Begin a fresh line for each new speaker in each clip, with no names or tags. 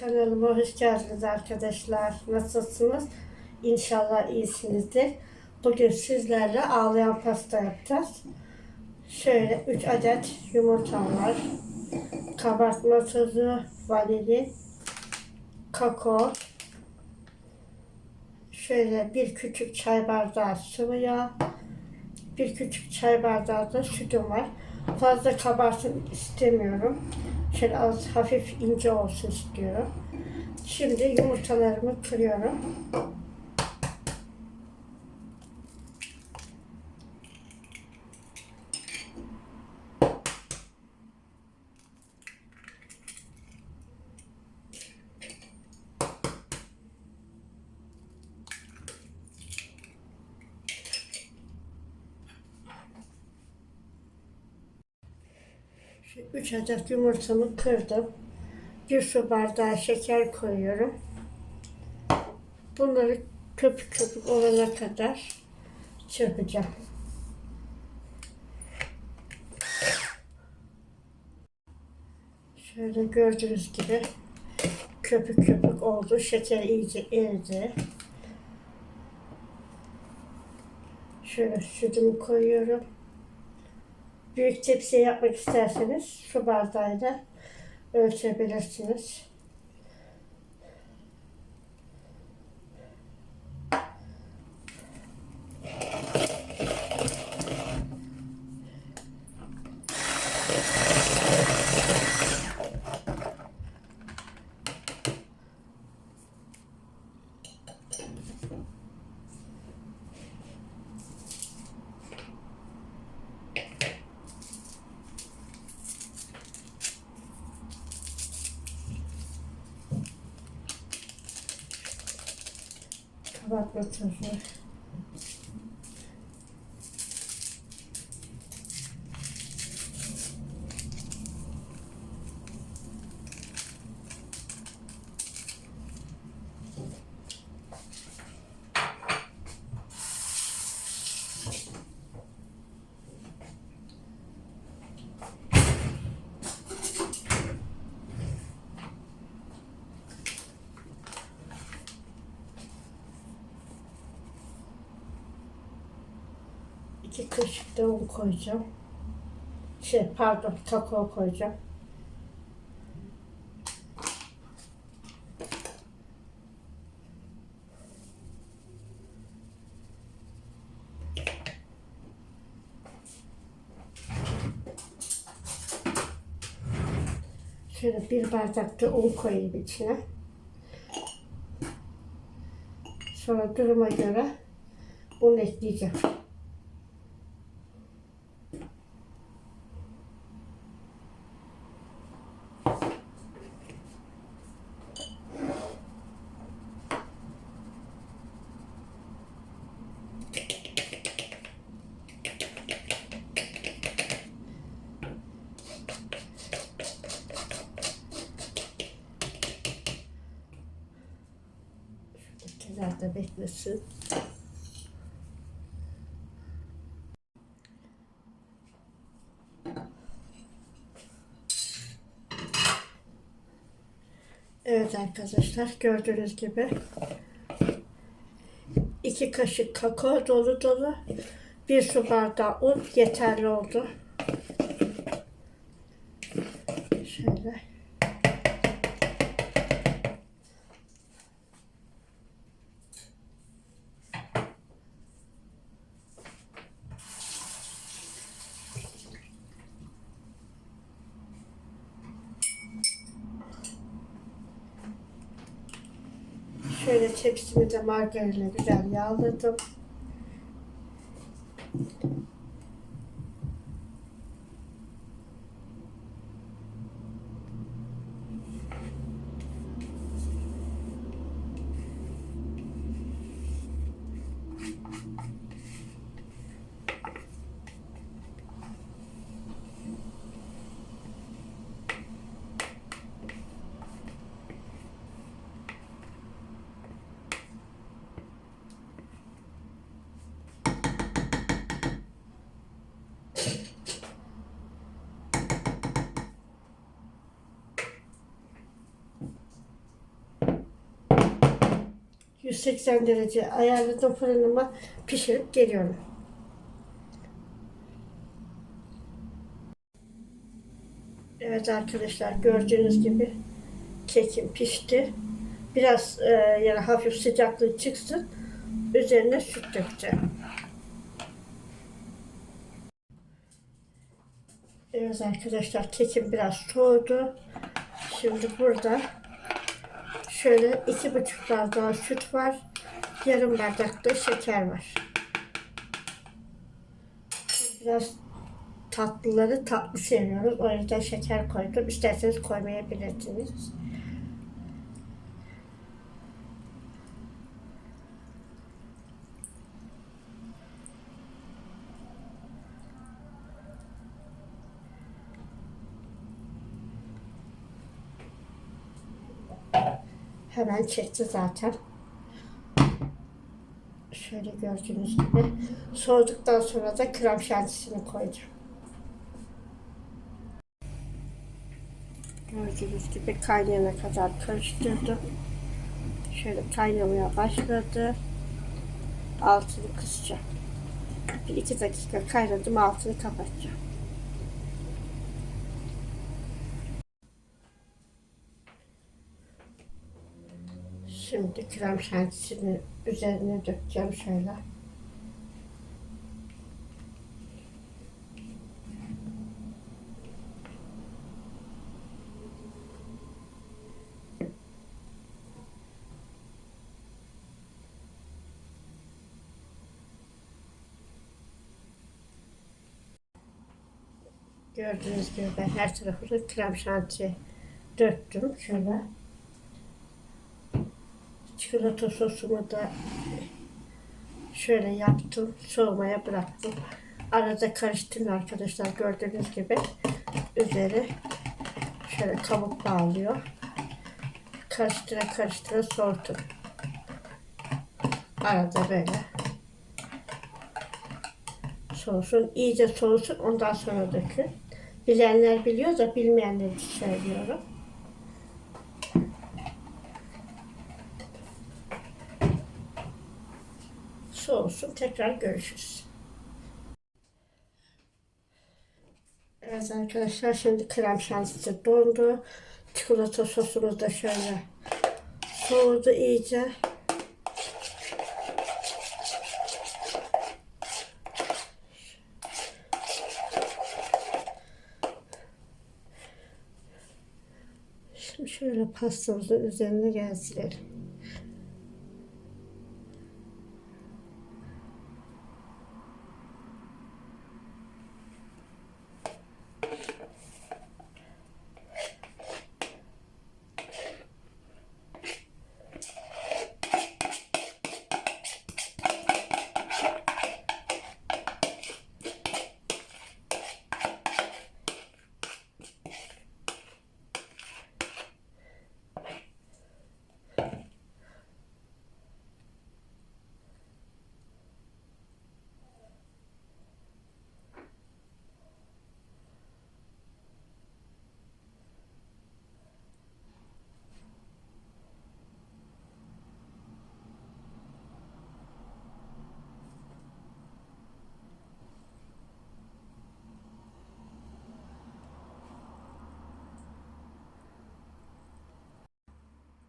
Kanalıma hoş geldiniz arkadaşlar. Nasılsınız? İnşallah iyisinizdir. Bugün sizlerle ağlayan pasta yapacağız. Şöyle 3 adet yumurtam var. Kabartma tozu, vanilin, kakao. Şöyle bir küçük çay bardağı sıvı yağ. Bir küçük çay bardağı da sütüm var. Fazla kabarsın istemiyorum. Şöyle az hafif ince olsun istiyorum. Şimdi yumurtalarımı kırıyorum. Şu üç adet yumurtamı kırdım. Bir su bardağı şeker koyuyorum. Bunları köpük köpük olana kadar çırpacağım. Şöyle gördüğünüz gibi köpük köpük oldu. Şeker iyice eridi. Şöyle sütümü koyuyorum. Büyük tepsiye yapmak isterseniz su bardağıyla ölçebilirsiniz. Kabartma tozu. İki kaşık da un koyacağım. Şey pardon kakao koyacağım. Şöyle bir bardak da un koyayım içine. Sonra duruma göre un ekleyeceğim. Kenarda beklesin. Evet arkadaşlar gördüğünüz gibi iki kaşık kakao dolu dolu bir su bardağı un yeterli oldu. Şöyle. Şöyle tepsimi de margarinle güzel yağladım. 180 derece ayarladım fırınıma pişirip geliyorum. Evet arkadaşlar gördüğünüz gibi kekim pişti. Biraz e, yani hafif sıcaklığı çıksın. Üzerine süt dökeceğim. Evet arkadaşlar kekim biraz soğudu. Şimdi burada şöyle iki buçuk bardağı süt var. Yarım bardak da şeker var. Biraz tatlıları tatlı seviyoruz. O yüzden şeker koydum. İsterseniz koymayabilirsiniz. Hemen çekti zaten. Şöyle gördüğünüz gibi. Soğuduktan sonra da krem şantisini koyacağım. Gördüğünüz gibi kaynayana kadar karıştırdım. Şöyle kaynamaya başladı. Altını kısacağım. Bir iki dakika kaynadım altını kapatacağım. Şimdi krem şantisini üzerine dökeceğim şöyle. Gördüğünüz gibi ben her tarafını krem şanti döktüm şöyle. Çikolata sosumu da şöyle yaptım. Soğumaya bıraktım. Arada karıştırın arkadaşlar gördüğünüz gibi. Üzeri şöyle kabuk bağlıyor. Karıştıra karıştıra soğutun. Arada böyle soğusun. iyice soğusun. Ondan sonra dökün. Bilenler biliyor da bilmeyenler için söylüyorum. Soğusun. Tekrar görüşürüz. Evet arkadaşlar şimdi krem şantisi dondu. Çikolata sosumuz da şöyle soğudu iyice. Şimdi şöyle pastamızın üzerine gezdirelim.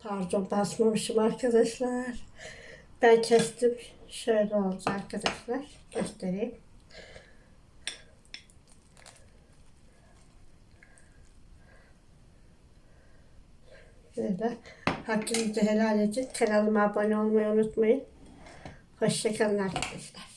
Pardon basmamışım arkadaşlar. Ben kestim. Şöyle oldu arkadaşlar. Göstereyim. Böyle. Hakkınızı helal edin. Kanalıma abone olmayı unutmayın. Hoşçakalın arkadaşlar.